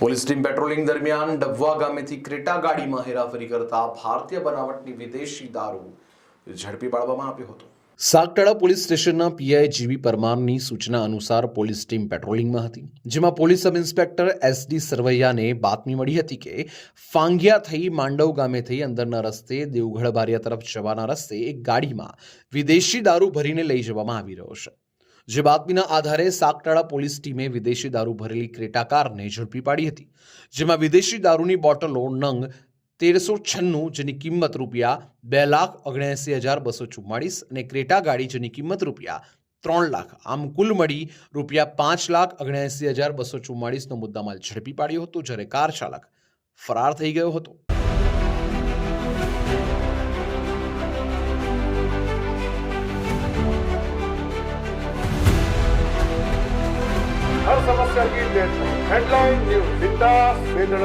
Police team patrolling દરમિયાન ડબવા ગામેથી Creta ગાડીમાં હેરાફેરી કરતા ભારતીય બનાવટની વિદેશી દારૂ ઝડપી પાડવામાં આવ્યો હતો. સાગટાળા પોલીસ સ્ટેશનના પીઆઈ જીવી પરમારની સૂચના અનુસાર પોલીસ ટીમ પેટ્રોલિંગમાં હતી જેમાં પોલીસ સબ ઇન્સ્પેક્ટર એસડી સરવૈયાને બાતમી મળી હતી કે ફાંગિયા થઈ માંડવ ગામે થઈ અંદરના રસ્તે દેવગઢ બારિયા તરફ જવાના રસ્તે એક ગાડીમાં વિદેશી દારૂ ભરીને લઈ જવામાં આવી રહ્યો છે. જે બાતમીના આધારે સાગટાળા પોલીસ ટીમે વિદેશી દારૂ ભરેલી ક્રેટા કારને ઝડપી પાડી હતી, જેમાં વિદેશી દારૂની બોટલો નંગ તેરસો છન્નું, જેની કિંમત રૂપિયા બે લાખ ઓગણએંસી હજાર બસો ચુમ્માળીસ અને ક્રેટા ગાડી, જેની કિંમત રૂપિયા ત્રણ લાખ, આમ કુલ મળી રૂપિયા પાંચ લાખ ઓગણએંસી હજાર બસો ચુમ્માળીસનો મુદ્દામાલ ઝડપી પાડ્યો હતો, જ્યારે કાર ચાલક ફરાર થઈ ગયો હતો. हर समस्या की डेट हेडलाइन न्यूज बिंदास बेधड़क